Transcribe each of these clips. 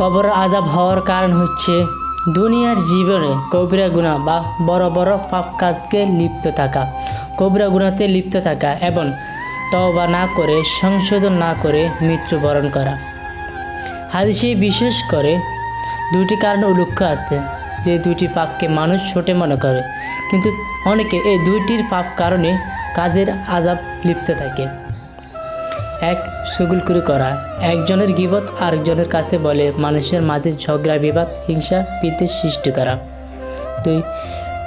কবর আজাব হওয়ার কারণ হচ্ছে দুনিয়ার জীবনে কবিরা গুণা বা বড় বড় পাপ কাজকে লিপ্ত থাকা, কবিরা গুণাতে লিপ্ত থাকা এবং তওবা না করে, সংশোধন না করে মৃত্যুবরণ করা। হাদিসে বিশেষ করে দুটি কারণ উল্লেখ্য আছে, যে দুটি পাপকে মানুষ ছোটে মনে করে, কিন্তু অনেকে এই দুইটির পাপ কারণে কাজের আজাব লিপ্ত থাকে। এক সুগুলকুরি করা একজনের গিবত আরেকজনের কাছে বলে, মানুষের মাঝে ঝগড়া, বিবাদ, হিংসা বিদ্বেষ সৃষ্টি করা। দুই,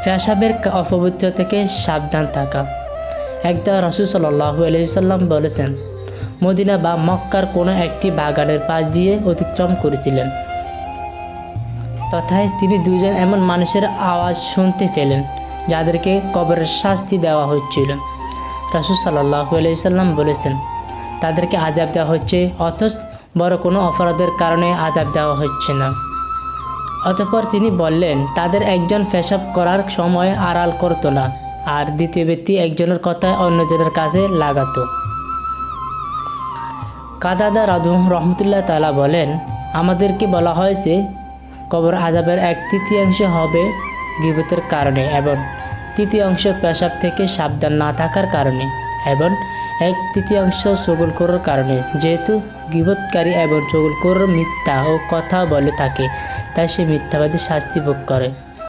পেশাবের অপবিত্র থেকে সাবধান থাকা। একদা রসুল সাল্লাহ আলহিসাল্লাম বলেছেন, মদিনা বা মক্কার কোনো একটি বাগানের পাশ দিয়ে অতিক্রম করেছিলেন। তথায় তিনি দুজন এমন মানুষের আওয়াজ শুনতে পেলেন, যাদেরকে কবরের শাস্তি দেওয়া হচ্ছিল। রাসুল সাল্লাহ আলাইসাল্লাম বলেছেন তাদেরকে আজাব দেওয়া হচ্ছে, অথচ বড় কোনো অপরাধের কারণে আজাব দেওয়া হচ্ছে না। অতঃপর তিনি বললেন, তাদের একজন পেশাব করার সময় আড়াল করতো না, আর দ্বিতীয় ব্যক্তি একজনের কথায় অন্যজনের কাছে লাগাতো। কাদাদা রাধু রহমতুল্লাহ তালা বলেন, আমাদেরকে বলা হয়েছে কবর আজাবের এক তৃতীয়াংশ হবে গিবতের কারণে এবং তৃতীয়াংশ পেশাব থেকে সাবধান না থাকার কারণে এবং এক তৃতীয়াংশ চগুল করার কারণে যেহেতু গৃহৎকারী এবং চগুল মিথ্যা ও কথা বলে থাকে, তাই সে মিথ্যাবাদী শাস্তি ভোগ করে